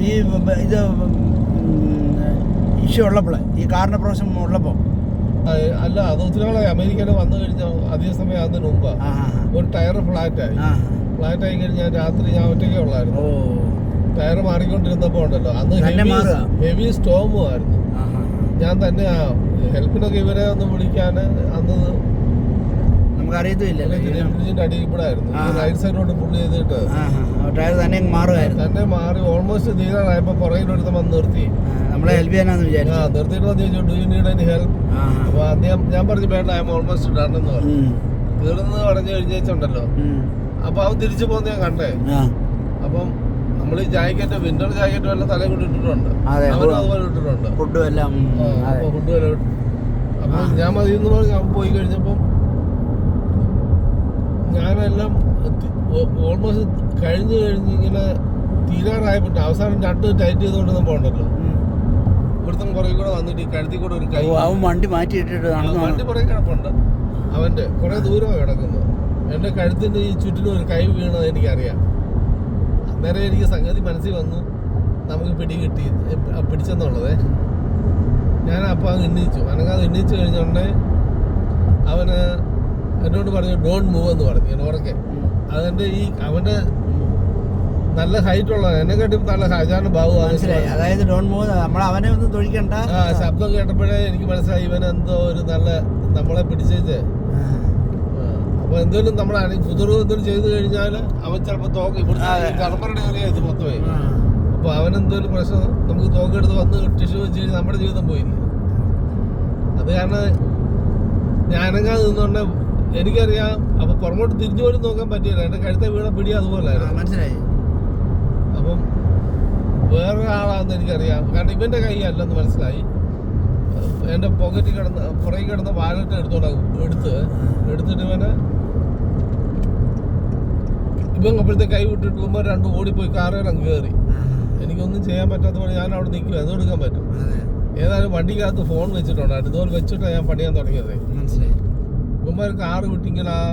ഈ ഇത് ഇഷ്യൂ ഉള്ളപ്പോൾ ഈ കാറിന്റെ പ്രാവശ്യം ഉള്ളപ്പോൾ അല്ല അത് ഒത്തിരി നാളായി. അമേരിക്കയിൽ വന്നു കഴിഞ്ഞാൽ അധിക സമയം അതിന് മുമ്പാ ഒരു ടയർ ഫ്ലാറ്റ് ആയി ഫ്ലാറ്റ് ആയി കഴിഞ്ഞാൽ രാത്രി ഞാൻ ഒറ്റയ്ക്കേ ഉള്ളായിരുന്നു. ടയർ മാറിക്കൊണ്ടിരുന്നപ്പോ ഉണ്ടല്ലോ. അന്ന് തന്നെ ഹെവി സ്റ്റോമും ആയിരുന്നു. ഞാൻ തന്നെ ഹെൽപ്പിനൊക്കെ ഇവരെ ഒന്ന് വിളിക്കാൻ അന്ന് ആ. ആ, ടയർ തന്നെ മാറുമായിരുന്നു. തന്നെ മാറി ഓൾമോസ്റ്റ് തീരാറായപ്പോ പുറകിലൊരുത്ത വന്ന് നിർത്തി. ആ, നമ്മളെ ഹെൽപ്പ് ചെയ്യാനാന്ന് ആ വിചാരിച്ചു നിർത്തിയിട്ട് ചോദിച്ചു do you need any help ആ ആ. അപ്പൊ അദ്ദേഹം ഞാൻ പറഞ്ഞു വേണ്ട ഐ എം ഓൾമോസ്റ്റ് ഡൺ എന്ന് പറഞ്ഞു. ഉം, തീർന്ന് പറഞ്ഞു കഴിഞ്ഞുണ്ടല്ലോ അപ്പൊ അവൻ തിരിച്ചു പോകുന്ന ഞാൻ കണ്ടേ. അപ്പം നമ്മൾ ഈ ജാക്കറ്റ് വിന്റർ ജാക്കറ്റ് എല്ലാം തലയും കൂടി ഇട്ടിട്ടുണ്ട്. അതുപോലെ ഇട്ടിട്ടുണ്ട്. ഫുഡും എല്ലാം ആ, അപ്പൊ ഫുഡ് വരെ അപ്പൊ ഞാൻ മതി എന്ന് പറഞ്ഞ് പോയി കഴിഞ്ഞപ്പം ഞാനെല്ലാം ഓൾമോസ്റ്റ് കഴിഞ്ഞ് കഴിഞ്ഞ് ഇങ്ങനെ തീരാറായപ്പോട്ട് അവസാനം രണ്ട് ടൈറ്റ് ചെയ്തുകൊണ്ട് പോകണ്ടല്ലോ. ഇവിടുത്തെ കുറേ കൂടെ വന്നിട്ട് ഈ കഴുത്തി കൂടെ ഒരു കൈ അവൻ വണ്ടി മാറ്റി ഇട്ടിട്ട് നടന്നു വണ്ടി കുറേ കിടപ്പുണ്ട്. അവന്റെ കുറെ ദൂരമാണ് കിടക്കുന്നത് എന്റെ കഴുത്തിന്റെ ഈ ചുറ്റിനും ഒരു കൈ വീണത് എനിക്കറിയാം. അന്നേരം എനിക്ക് സംഗതി മനസ്സിൽ വന്നു. നമുക്ക് പിടി കിട്ടി പിടിച്ചെന്നുള്ളതേ. ഞാൻ അപ്പം അങ്ങ് എണ്ണീച്ചു. അനങ്ങാതെ എണ്ണീച്ചു കഴിഞ്ഞോണ്ടേ അവന് എന്നോട് പറഞ്ഞു ഡോൺ മൂവ് എന്ന് പറഞ്ഞു ഞാൻ ഉറക്കെ. അതെന്റെ ഈ അവന്റെ നല്ല ഹൈറ്റ് ഉള്ള എന്നെ എന്നെക്കാട്ടും നല്ല സാധാരണ ബാബു മനസ്സിലായി. അതായത് ഡോൺ മൂവ് നമ്മൾ അവനെ ഒന്നും തൊഴിക്കണ്ട. ആ ശബ്ദം കേട്ടപ്പോഴേ എനിക്ക് മനസ്സിലായി ഇവൻ എന്തോ ഒരു നല്ല നമ്മളെ പിടിച്ചേച്ച്. അപ്പൊ എന്തെങ്കിലും നമ്മൾ കുതിർവ് എന്തെങ്കിലും ചെയ്തു കഴിഞ്ഞാൽ അവൻ ചിലപ്പോ തോക്ക് ഇവിടുത്തെ ഏറിയ ഇത് മൊത്തമേ. ആ. അപ്പൊ അവൻ എന്തെങ്കിലും പ്രശ്നം നമുക്ക് തോക്കെടുത്ത് വന്ന് ടിഷ്യൂ വെച്ച് കഴിഞ്ഞാൽ നമ്മുടെ ജീവിതം പോയില്ലേ? അത് കാരണം ഞാനങ്ങാതെ നിന്നോണ്ട് എനിക്കറിയാം. അപ്പൊ പുറമോട്ട് തിരിഞ്ഞു പോലും നോക്കാൻ പറ്റില്ല എന്റെ കഴുത്ത വീണ പിടി അതുപോലെ മനസ്സിലായി. അപ്പം വേറെ ആളാണെന്ന് എനിക്കറിയാം. കാരണം ഇവന്റെ കൈ അല്ലെന്ന് മനസ്സിലായി. എന്റെ പോക്കറ്റിൽ കിടന്ന പുറകിൽ കിടന്ന വാലറ്റ് എടുത്തോണ്ട് എടുത്ത് എടുത്തിട്ട് ഇവന് ഇവൻ അപ്പോഴത്തെ കൈ വിട്ടിട്ട് രണ്ട് ഓടി ഓടിപ്പോയി കാറുകൾ അങ്ങ് കയറി എനിക്കൊന്നും ചെയ്യാൻ പറ്റാത്ത പോലെ ഞാൻ അവിടെ നിൽക്കും അത് പറ്റും. ഏതായാലും വണ്ടിക്കകത്ത് ഫോൺ വെച്ചിട്ടുണ്ടായിരുന്നു ഇതുപോലെ വെച്ചിട്ടാണ് ഞാൻ പണിയാൻ തുടങ്ങിയത്. മനസ്സിലായി. ഇവന്മാർ കാറ് വിട്ടിങ്ങനെ ആ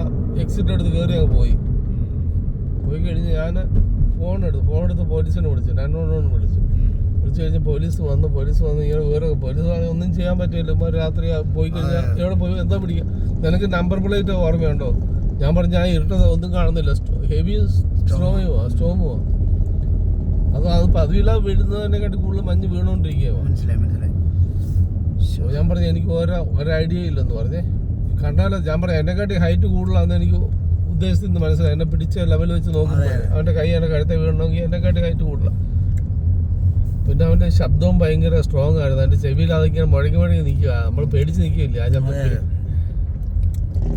എക്സിറ്റ് എടുത്ത് കയറി അങ്ങ് പോയി. പോയി കഴിഞ്ഞ് ഞാൻ ഫോൺ എടുത്തു ഫോൺ എടുത്ത് പോലീസിനെ വിളിച്ചു. നയൻ വൺ വൺ വിളിച്ചു. വിളിച്ചു കഴിഞ്ഞ് പോലീസ് വന്ന് പോലീസ് വന്ന് ഇങ്ങനെ വേറെ പോലീസ് വന്നാൽ ഒന്നും ചെയ്യാൻ പറ്റില്ല. ഇമ്മ രാത്രി പോയി കഴിഞ്ഞാൽ എവിടെ പോയി? എന്താ പിടിക്കുക നിനക്ക് നമ്പർ പ്ലേറ്റ് ഓർമ്മയുണ്ടോ? ഞാൻ പറഞ്ഞു ഞാൻ ഇരുട്ടത് ഒന്നും കാണുന്നില്ല. ഹെവി സ്റ്റോമോ സ്റ്റോമോ അത് അത് പതിവില്ല വീഴുന്നതിനെക്കാട്ടി കൂടുതൽ മഞ്ഞ് വീണുകൊണ്ടിരിക്കുകയോ മനസ്സിലായി മനസ്സിലായി. അപ്പോൾ ഞാൻ പറഞ്ഞു എനിക്ക് ഒരു ഒരു ഐഡിയ ഇല്ലെന്ന് പറഞ്ഞേ. കണ്ടാലോ? ഞാൻ പറയാം എന്നെക്കാട്ടി ഹൈറ്റ് കൂടുതലാണെന്ന് എനിക്ക് ഉദ്ദേശിച്ചത് മനസ്സിലായി. എന്നെ പിടിച്ച ലെവൽ വെച്ച് നോക്കുമ്പോൾ അവന്റെ. അവന്റെ കൈ എന്റെ കഴുത്തെ വീഴണമെങ്കിൽ എന്നെക്കാട്ടി ഹൈറ്റ് കൂടുതലാണ് പിന്നെ അവന്റെ ശബ്ദവും ഭയങ്കര സ്ട്രോങ് ആയിരുന്നു. എന്റെ ചെവിയിൽ അതിങ്ങനെ മുഴങ്ങി മുഴങ്ങി നിൽക്കുക നമ്മൾ പേടിച്ച് നിൽക്കുകയില്ലേ ആ ശബ്ദത്തിൽ?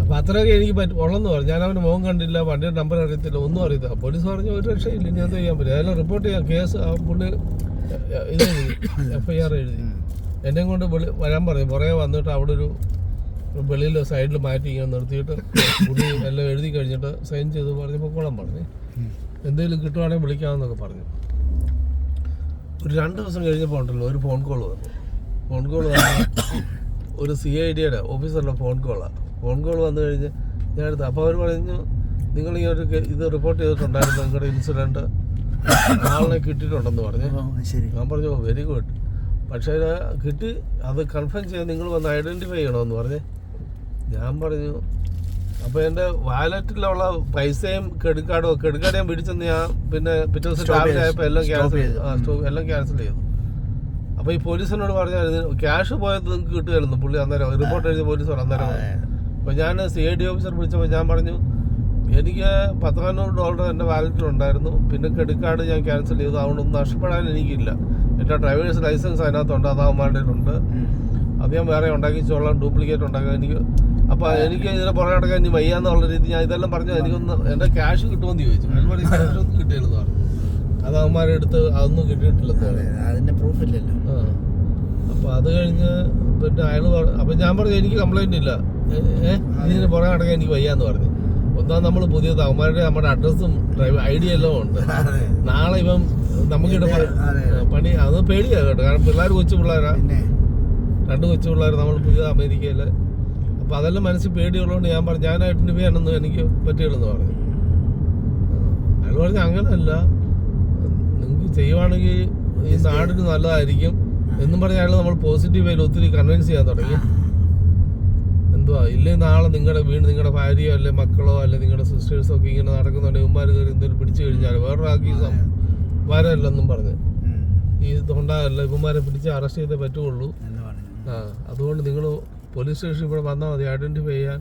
അപ്പൊ അത്രയൊക്കെ എനിക്ക് പറ്റും ഉള്ളെന്ന് പറഞ്ഞു. ഞാൻ അവന്റെ മുഖം കണ്ടില്ല വണ്ടിയുടെ നമ്പർ അറിയത്തില്ല ഒന്നും അറിയത്തില്ല. പോലീസ് പറഞ്ഞു ഒരു രക്ഷയില്ല. ഞാൻ എന്താ ചെയ്യാൻ പറ്റും അതെല്ലാം റിപ്പോർട്ട് ചെയ്യാം. കേസ് ആ പുള്ളി ഇത് എഫ് ഐ ആർ എഴുതി. എന്നെ കൊണ്ട് വരാൻ പറഞ്ഞു. പുറകെ വന്നിട്ട് അവിടെ ഒരു വെളിയിൽ സൈഡിൽ മാറ്റി ഇങ്ങനെ നിർത്തിയിട്ട് പുള്ളി എല്ലാം എഴുതി കഴിഞ്ഞിട്ട് സൈൻ ചെയ്ത് പറഞ്ഞപ്പോൾ കുളം പറഞ്ഞു. എന്തെങ്കിലും കിട്ടുവാണെങ്കിൽ വിളിക്കാമെന്നൊക്കെ പറഞ്ഞു. ഒരു രണ്ട് ദിവസം കഴിഞ്ഞപ്പോൾ ഉണ്ടല്ലോ ഒരു ഫോൺ കോൾ വന്നു. ഫോൺ കോൾ വന്നു ഒരു സി ഐ ഡിയുടെ ഓഫീസറിന്റെ ഫോൺ കോളാണ് ഫോൺ കോൾ വന്നു കഴിഞ്ഞ് ഞാൻ എടുത്തു അപ്പോൾ അവർ പറഞ്ഞു നിങ്ങൾ ഈ ഒരു ഇത് റിപ്പോർട്ട് ചെയ്തിട്ടുണ്ടായിരുന്നു നിങ്ങളുടെ ഇൻസിഡന്റ് ആളിനെ കിട്ടിയിട്ടുണ്ടെന്ന് പറഞ്ഞു. ഞാൻ പറഞ്ഞു വെരി ഗുഡ് പക്ഷേ കിട്ടി അത് കൺഫേം ചെയ്യാൻ നിങ്ങൾ വന്ന് ഐഡന്റിഫൈ ചെയ്യണമെന്ന് പറഞ്ഞേ. ഞാൻ പറഞ്ഞു അപ്പോൾ എന്റെ വാലറ്റിലുള്ള പൈസയും ക്രെഡിറ്റ് കാർഡും ക്രെഡിറ്റ് കാർഡ് ഞാൻ പിടിച്ചെന്ന് ഞാൻ പിന്നെ പിറ്റേ ദിവസം രാവിലെ. ആയപ്പോൾ എല്ലാം ക്യാൻസൽ എല്ലാം ക്യാൻസൽ ചെയ്തു. അപ്പോൾ ഈ പോലീസിനോട് പറഞ്ഞു ക്യാഷ് പോയത് നിങ്ങൾക്ക് കിട്ടുകയായിരുന്നു. പുള്ളി അന്നേരം റിപ്പോർട്ട് എഴുതിയ പോലീസോട് അന്നേരം അപ്പൊ അപ്പോൾ ഞാൻ സി ഐ ഡി ഓഫീസർ വിളിച്ചപ്പോൾ ഞാൻ പറഞ്ഞു എനിക്ക് പത്തനാനൂറ് ഡോളർ എന്റെ വാലറ്റിലുണ്ടായിരുന്നു പിന്നെ ക്രെഡിറ്റ് കാർഡ് ഞാൻ ക്യാൻസൽ ചെയ്തു. അതുകൊണ്ടൊന്നും നഷ്ടപ്പെടാൻ എനിക്കില്ല. എന്റെ ഡ്രൈവേഴ്സ് ലൈസൻസ് അതിനകത്തുണ്ട്. അത് അവന്മാരുടെ ഉണ്ട് അത് ഞാൻ വേറെ ഉണ്ടാക്കിച്ചോളാം ഡ്യൂപ്ലിക്കേറ്റ് ഉണ്ടാക്കാൻ എനിക്ക് അപ്പോൾ എനിക്ക് ഇതിനെ പുറകെ നടക്കാൻ ഇനി വയ്യാന്നുള്ള രീതി ഞാൻ ഇതെല്ലാം പറഞ്ഞു എനിക്കൊന്ന് എന്റെ ക്യാഷ് കിട്ടുമെന്ന് ചോദിച്ചു. അതുപോലെ ക്യാഷ് ഒന്നും കിട്ടിയില്ലെന്ന് പറഞ്ഞു. അത് അവന്മാരെ അടുത്ത് അതൊന്നും കിട്ടിയിട്ടില്ലെന്ന് അതെ, പറഞ്ഞു. അതിന്റെ പ്രൂഫ് ഇല്ലല്ലോ. അപ്പൊ അത് കഴിഞ്ഞ് പിന്നെ അയാൾ പറഞ്ഞു അപ്പം ഞാൻ പറഞ്ഞു എനിക്ക് കംപ്ലൈന്റ് ഇല്ല. ഏ, ഏ ഇതിന് പുറകെ നടക്കാൻ എനിക്ക് വയ്യാന്ന് പറഞ്ഞു. ഒന്നാം നമ്മൾ പുതിയ അവന്മാരുടെ നമ്മുടെ അഡ്രസ്സും ഡ്രൈവ് ഐ ഡി എല്ലാം ഉണ്ട്. നാളെ ഇവൻ നമുക്ക്. പണി അത് പേടിയാ കേട്ടോ. കാരണം പിള്ളേർ കൊച്ചു പിള്ളേരാ. രണ്ട് കൊച്ചു പിള്ളേർ നമ്മൾ പുതിയ അമേരിക്കയിൽ അപ്പോൾ അതെല്ലാം മനസ്സിൽ പേടിയുള്ളതുകൊണ്ട് ഞാൻ പറഞ്ഞു ഞാൻ ഐഡന്റിഫൈ ചെയ്യണമെന്ന് എനിക്ക് പറ്റിയില്ലെന്ന് പറഞ്ഞു. അയാൾ പറഞ്ഞു അങ്ങനെയല്ല നിങ്ങൾക്ക് ചെയ്യുവാണെങ്കിൽ ഈ നാടിന് നല്ലതായിരിക്കും. എന്നും പറഞ്ഞ അയാൾ നമ്മൾ പോസിറ്റീവ് ആയാലും ഒത്തിരി കൺവിൻസ് ചെയ്യാൻ തുടങ്ങി. എന്തുവാ? ഇല്ലേ നാളെ നിങ്ങളുടെ വീട് നിങ്ങളുടെ ഭാര്യയോ അല്ലെ മക്കളോ അല്ലെ നിങ്ങളുടെ സിസ്റ്റേഴ്സോ ഒക്കെ ഇങ്ങനെ നടക്കുന്നുണ്ടെങ്കിൽ ഉമ്മാർ കയറി എന്തെങ്കിലും പിടിച്ചു കഴിഞ്ഞാൽ വേറൊരാൾക്ക് വരല്ലെന്നും പറഞ്ഞു. ഈ തൊണ്ടാകല്ല ഇവന്മാരെ പിടിച്ച് അറസ്റ്റ് ചെയ്തേ പറ്റുള്ളൂ. ആ അതുകൊണ്ട് നിങ്ങൾ പോലീസ് സ്റ്റേഷൻ ഇവിടെ വന്നാൽ മതി ഐഡന്റിഫൈ ചെയ്യാൻ.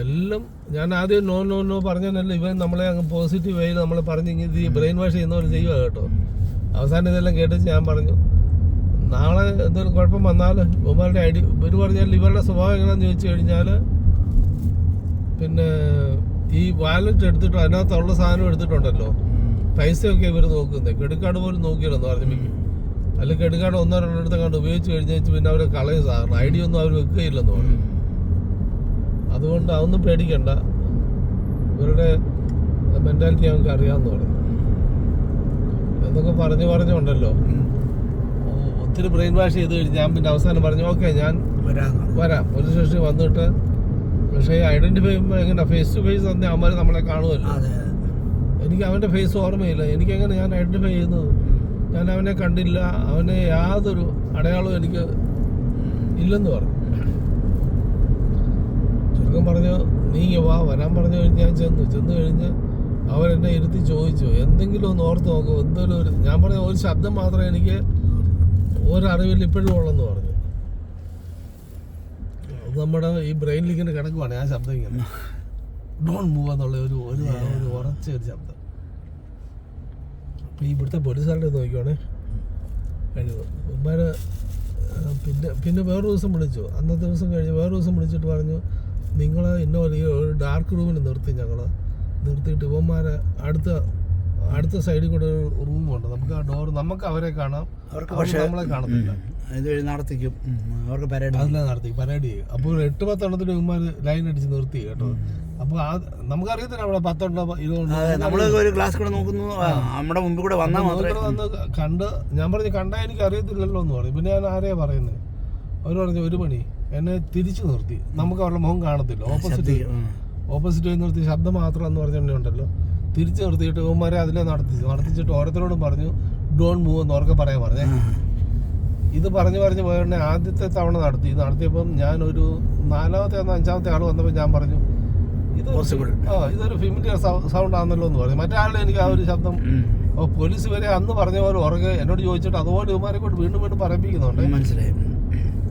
എല്ലാം ഞാൻ ആദ്യം നോ നോ നോ പറഞ്ഞതല്ല ഇവൻ നമ്മളെ അങ്ങ് പോസിറ്റീവ് ആയി നമ്മൾ പറഞ്ഞ് ഇങ്ങനെ ബ്രെയിൻ വാഷ് ചെയ്യുന്ന പോലെ ചെയ്യുക കേട്ടോ. അവസാനം ഇതെല്ലാം കേട്ടിട്ട് ഞാൻ പറഞ്ഞു നാളെ എന്തൊരു കുഴപ്പം വന്നാൽ ഇവന്മാരുടെ ഐഡി ഇവർ പറഞ്ഞാൽ ഇവരുടെ സ്വഭാവം എങ്ങനെയാണെന്ന് ചോദിച്ചു കഴിഞ്ഞാൽ പിന്നെ ഈ വാലറ്റ് എടുത്തിട്ട് അതിനകത്തുള്ള സാധനം എടുത്തിട്ടുണ്ടല്ലോ. പൈസയൊക്കെ ഇവർ നോക്കുന്നത് ക്രെഡിറ്റ് കാർഡ് പോലും നോക്കിയില്ലെന്ന് പറഞ്ഞു അല്ലെങ്കിൽ എടുക്കാണ്ട് ഒന്നോ രണ്ടിടത്ത് കണ്ട് ഉപയോഗിച്ച് കഴിഞ്ഞാൽ പിന്നെ അവരെ കളയും സാറിന് ഐ ഡി ഒന്നും അവർ വെക്കുകയില്ലെന്ന് പറഞ്ഞു. അതുകൊണ്ട് അതൊന്നും പേടിക്കണ്ട. ഇവരുടെ മെന്റാലിറ്റി ഞങ്ങൾക്ക് അറിയാമെന്ന് പറഞ്ഞു. എന്നൊക്കെ പറഞ്ഞു പറഞ്ഞുണ്ടല്ലോ ഒത്തിരി ബ്രെയിൻ വാഷ് ചെയ്ത് കഴിഞ്ഞ് ഞാൻ പിന്നെ അവസാനം പറഞ്ഞു ഓക്കെ ഞാൻ വരാം. വരാം. പോലീസ് സ്റ്റേഷനിൽ വന്നിട്ട് പക്ഷേ ഐഡന്റിഫൈ ചെയ്യുമ്പോൾ എങ്ങനെ ഫേസ് ടു ഫേസ് തന്നെ അവന്മാർ നമ്മളെ കാണുമല്ലോ. എനിക്ക് അവന്റെ ഫേസ് ഓർമ്മയില്ല. എനിക്ക് എങ്ങനെ ഞാൻ ഐഡന്റിഫൈ ചെയ്യുന്നത്? ഞാൻ അവനെ കണ്ടില്ല. അവനെ യാതൊരു അടയാളവും എനിക്ക് ഇല്ലെന്ന് പറഞ്ഞു. ചുരുക്കം പറഞ്ഞു നീ വാ വരാൻ പറഞ്ഞു കഴിഞ്ഞ് ഞാൻ ചെന്നു. ചെന്ന് കഴിഞ്ഞ് അവരെന്നെ ഇരുത്തി ചോദിച്ചു എന്തെങ്കിലും ഒന്ന് ഓർത്ത് നോക്കൂ എന്തെങ്കിലും ഒരു ഞാൻ പറഞ്ഞ ഒരു ശബ്ദം മാത്രമേ എനിക്ക് ഒരറിവിൽ ഇപ്പോഴും ഉള്ളെന്ന് പറഞ്ഞു. അത് നമ്മുടെ ഈ ബ്രെയിനിൽ ഇങ്ങനെ കിടക്കുവാണ് ആ ശബ്ദം ഇങ്ങനെ. ഡോൺ മൂവ് എന്നുള്ള ഒരു ഒരു ഉറച്ച ഒരു ശബ്ദം. അപ്പോൾ ഈ ഇവിടുത്തെ പോലീസുകാരുടെ നോക്കിയോണേ കഴിവ് ഉമ്മാരെ പിന്നെ പിന്നെ വേറൊരു ദിവസം വിളിച്ചു. അന്നത്തെ ദിവസം കഴിഞ്ഞ് വേറൊരു ദിവസം വിളിച്ചിട്ട് പറഞ്ഞു നിങ്ങൾ ഇന്ന ഒരു ഒരു ഡാർക്ക് റൂമിൽ നിർത്തി ഞങ്ങൾ നിർത്തിയിട്ട് ഇവന്മാരെ അടുത്ത അടുത്ത സൈഡിൽ കൂടെ ഒരു റൂമുണ്ട് നമുക്ക് ആ ഡോർ നമുക്ക് അവരെ കാണാം. അവർക്ക് പക്ഷേ നമ്മളെ കാണത്തില്ല. നടത്തിക്കും. അവർക്ക് പരേഡ് അതെല്ലാം നടത്തി പരേഡ് ചെയ്യും. അപ്പോൾ ഒരു എട്ട് പത്തെണ്ണത്തിന് ഇവന്മാർ ലൈൻ അടിച്ച് നിർത്തി കേട്ടോ. അപ്പോൾ ആ നമുക്കറിയത്തില്ല അവിടെ പത്തെണ്ണോ ഇതുകൊണ്ട് നമ്മൾ ഒരു ഗ്ലാസ് കൂടെ നോക്കുന്നു. നമ്മുടെ മുമ്പിൽ കൂടെ വന്നാൽ മാത്രമേ വന്ന് കണ്ട് ഞാൻ പറഞ്ഞു കണ്ടാ എനിക്ക് അറിയത്തില്ലല്ലോ എന്ന് പറയും പിന്നെ ഞാൻ ആരെയാ പറയുന്നത് അവർ പറഞ്ഞു ഒരു മണി എന്നെ തിരിച്ചു നിർത്തി. നമുക്ക് അവരുടെ മുഖം കാണത്തില്ല. ഓപ്പോസിറ്റ് ഓപ്പോസിറ്റ് പോയി നിർത്തി ശബ്ദം മാത്രം എന്ന് പറഞ്ഞിട്ടുണ്ടല്ലോ തിരിച്ചു നിർത്തിയിട്ട് ഇവന്മാരെ അതിലെ നടത്തിച്ചു നടത്തിച്ചിട്ട് ഓരോരുത്തരോടും പറഞ്ഞു ഡോൺ മൂവ് എന്ന് ഉറക്കെ പറയാൻ പറഞ്ഞേ. ഇത് പറഞ്ഞു പറഞ്ഞു പോയ ആദ്യത്തെ തവണ നടത്തി. നടത്തിയപ്പം ഞാൻ ഒരു നാലാമത്തെ അഞ്ചാമത്തെ ആൾ വന്നപ്പോൾ ഞാൻ പറഞ്ഞു ഇത് ആ ഇതൊരു ഫിമിലിയർ സൗണ്ട് ആണല്ലോ എന്ന് പറഞ്ഞു. മറ്റേ ആളുടെ എനിക്ക് ആ ഒരു ശബ്ദം. അപ്പോൾ പോലീസ് വരെ അന്ന് പറഞ്ഞ പോലെ ഉറക്കെ എന്നോട് ചോദിച്ചിട്ട് അതുപോലെ ഇവന്മാരെ കൊണ്ട് വീണ്ടും വീണ്ടും പറയിപ്പിക്കുന്നുണ്ട്. മനസ്സിലായി.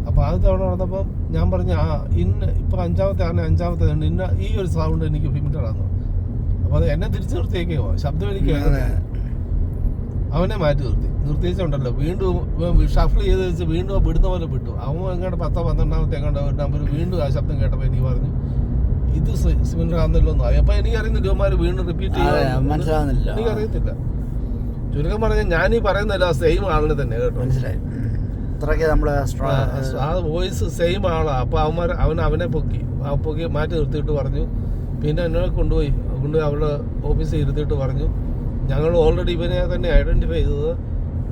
അപ്പോൾ അത് തവണ നടന്നപ്പം ഞാൻ പറഞ്ഞു ആ ഇന്ന ഇപ്പൊ അഞ്ചാമത്തെ ആണ് അഞ്ചാമത്തെ ആണ്. ഇന്ന ഈ ഒരു സൗണ്ട് എനിക്ക് ഫിമിലിയർ ആണെന്ന് അപ്പോൾ അത് എന്നെ തിരിച്ചു നിർത്തിയേക്കോ ശബ്ദം എനിക്ക്. അവനെ മാറ്റി നിർത്തി. നിർത്തിച്ചുണ്ടല്ലോ വീണ്ടും ഷഫിൾ ചെയ്ത് വെച്ച് വീണ്ടും വിടുന്ന പോലെ വിട്ടു. അവൻ എങ്ങോട്ട് പത്തോ പന്ത്രണ്ടാമത്തെ എങ്ങോട്ടോ ഒരു നമ്പർ വീണ്ടും ആ ശബ്ദം കേട്ടപ്പോൾ എനിക്ക് പറഞ്ഞു ഇത് സിമിലർ ആണെന്നല്ലോ എന്ന്. അപ്പൊ എനിക്ക് അറിയുന്നില്ല ഇവന്മാർ വീണ്ടും റിപ്പീറ്റ് ചെയ്യാൻ മനസ്സിലാവുന്നില്ല. എനിക്ക് അറിയത്തില്ല ചുരുക്കം പറഞ്ഞാൽ ഞാൻ ഈ പറയുന്നില്ല സെയിം ആളിനെ തന്നെ കേട്ടോ. മനസ്സിലായി. നമ്മൾ ആ വോയിസ് സെയിം ആളാ. അപ്പൊ അവന്മാർ അവൻ അവനെ പൊക്കി ആ പൊക്കി മാറ്റി നിർത്തിയിട്ട് പറഞ്ഞു. പിന്നെ എന്നെ കൊണ്ടുപോയി. കൊണ്ടുപോയി അവളുടെ ഓഫീസിൽ ഇരുത്തിയിട്ട് പറഞ്ഞു. ഞങ്ങൾ ഓൾറെഡി ഇവനെ തന്നെ ഐഡന്റിഫൈ ചെയ്തത്.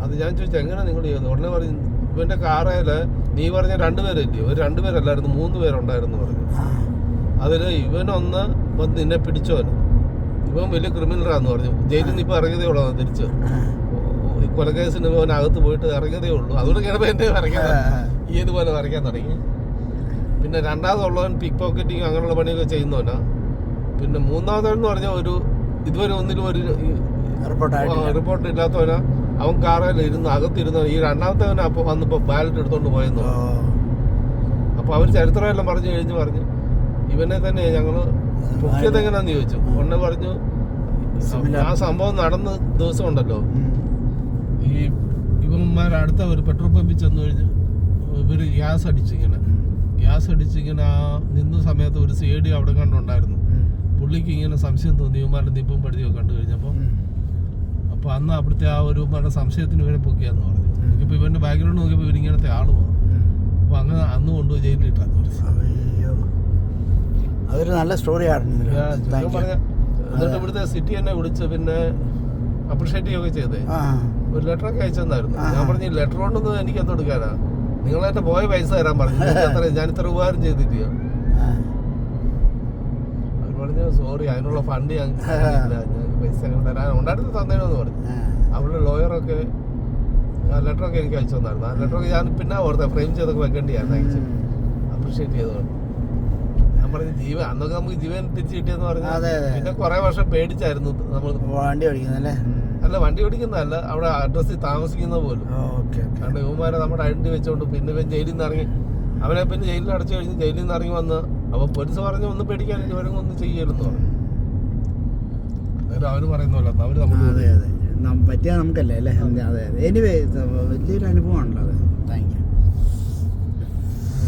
അത് ഞാൻ ചോദിച്ചു എങ്ങനെ നിങ്ങൾ ചെയ്തത്? ഉടനെ പറഞ്ഞു ഇവന്റെ കാറേൽ നീ പറഞ്ഞ രണ്ടുപേരല്ലേ? ഒരു രണ്ടുപേരല്ലായിരുന്നു മൂന്ന് പേരുണ്ടായിരുന്നു പറഞ്ഞു. അതിൽ ഇവനൊന്ന് വന്ന് നിന്നെ പിടിച്ചോ ഇവൻ വലിയ ക്രിമിനലാന്ന് പറഞ്ഞു. ജയിലിൽ നിന്ന് ഇപ്പൊ ഇറങ്ങിയതേ ഉള്ളൂ തിരിച്ച്. ഈ കൊലക്കേസിന് ഇവൻ അകത്ത് പോയിട്ട് ഇറങ്ങിയതേ ഉള്ളൂ. അതുകൊണ്ട് കിടപ്പ് എന്നെ വരയ്ക്കാൻ ഈ ഇതുപോലെ വരയ്ക്കാൻ തുടങ്ങി. പിന്നെ രണ്ടാമതുള്ളവൻ പിക്ക് പോക്കറ്റിങ് അങ്ങനെയുള്ള പണിയൊക്കെ ചെയ്യുന്നവനാ. പിന്നെ മൂന്നാമതെന്ന് പറഞ്ഞ ഒരു ഇതുവരെ ഒന്നിനും ഒരു റിപ്പോർട്ട് ഇല്ലാത്തവനാ. അവൻ കാറിൽ ഇരുന്ന് അകത്തിരുന്ന ഈ രണ്ടാമത്തെ അപ്പൊ വന്നപ്പോ ബാലറ്റ് എടുത്തോണ്ട് പോയെന്നു അപ്പോൾ അപ്പൊ അവർ ചരിത്രമെല്ലാം പറഞ്ഞു കഴിഞ്ഞ് പറഞ്ഞു. ഇവനെ തന്നെ ഞങ്ങൾ പൊക്കിയത് എങ്ങനെയാന്ന് ചോദിച്ചു ഉടനെ പറഞ്ഞു. ആ സംഭവം നടന്ന ദിവസം ഉണ്ടല്ലോ ഈ ഇവന്മാരെ അടുത്ത ഒരു പെട്രോൾ പമ്പിൽ ചെന്നു കഴിഞ്ഞ് ഇവർ ഗ്യാസ് അടിച്ചിങ്ങനെ. ഗ്യാസ് അടിച്ചിങ്ങനെ ആ നിന്ന സമയത്ത് ഒരു സി ഡി അവിടെ കണ്ടുണ്ടായിരുന്നു. പുള്ളിക്ക് ഇങ്ങനെ സംശയം തോന്നി ഇവന്മാരുടെ നിപ്പും പഠിച്ചൊക്കെ കണ്ടു കഴിഞ്ഞപ്പോൾ അപ്പോൾ അപ്പൊ അന്ന് അവിടുത്തെ ആ ഒരു ഇവന്മാരുടെ സംശയത്തിന് ഇവരെ പൊക്കിയാന്ന് പറഞ്ഞു. ഇപ്പൊ ഇവന്റെ ബാക്ക്ഗ്രൗണ്ട് നോക്കിയപ്പോൾ ഇവരിങ്ങനത്തെ ആൾ പോകും ഉം. അപ്പൊ അങ്ങനെ അന്ന് കൊണ്ടുപോയി അതൊരു നല്ല സ്റ്റോറിയാണ് ഇവിടുത്തെ സിറ്റി എന്നെ വിളിച്ച് പിന്നെ അപ്രിഷിയേറ്റ് ചെയ്യുകയൊക്കെ ചെയ്തേ. ഒരു ലെറ്റർ ഒക്കെ അയച്ചെന്നായിരുന്നു. ഞാൻ പറഞ്ഞു ലെറ്റർ കൊണ്ടൊന്നും എനിക്ക് എന്ത് എടുക്കാനാ. നിങ്ങളായിട്ട് പോയ പൈസ തരാൻ പറഞ്ഞു. അത്ര ഞാൻ ഇത്ര ഉപകാരം ചെയ്തിട്ടില്ല. അവർ പറഞ്ഞു സോറി അതിനുള്ള ഫണ്ട് ഞാൻ പൈസ അങ്ങനെ തരാൻ ഉണ്ടായിരുന്നു തന്നേനെന്ന് പറഞ്ഞു. അവളുടെ ലോയറൊക്കെ ആ ലെറ്ററൊക്കെ എനിക്ക് അയച്ചു തന്നായിരുന്നു ആ ലെറ്ററൊക്കെ ഞാൻ പിന്നെ ഓർത്തേ ഫ്രെയിം ചെയ്തൊക്കെ വെക്കേണ്ടിയായിരുന്നു അയച്ചു. അപ്രീഷിയേറ്റ് ചെയ്തോണ്ട് ഞാൻ പറഞ്ഞു ജീവൻ അന്നൊക്കെ നമുക്ക് ജീവൻ തിരിച്ചു കിട്ടിയെന്ന് പറഞ്ഞു അതെ, അതെ. പിന്നെ കുറെ വർഷം പേടിച്ചായിരുന്നു നമ്മൾ വണ്ടി ഓടിക്കുന്നല്ലേ അല്ല വണ്ടി ഓടിക്കുന്നതല്ല അവിടെ അഡ്രസ്സിൽ താമസിക്കുന്ന പോലും. കാരണം ഇവന്മാരെ നമ്മുടെ ഐഡന്റി വെച്ചോണ്ട് പിന്നെ ഇവൻ ജയിലിൽ നിന്ന് ഇറങ്ങി. അവനെ പിന്നെ ജയിലിൽ അടച്ചു കഴിഞ്ഞ് ജയിലിൽ നിന്ന് ഇറങ്ങി വന്ന് അപ്പൊ പോലീസ് പറഞ്ഞു ഒന്നും പേടിക്കാൻ ഇവരൊന്നും ഒന്നും ചെയ്യരുതെന്ന് പറഞ്ഞു. അവർ പറയുന്നല്ലോ അവർ നമ്മൾ അതെ അതെ. നം- പറ്റിയാ നമുക്കല്ലേ അല്ലേ? അതെ അതെ. എനിവേ വലിയൊരു അനുഭവമാണല്ലോ അത്.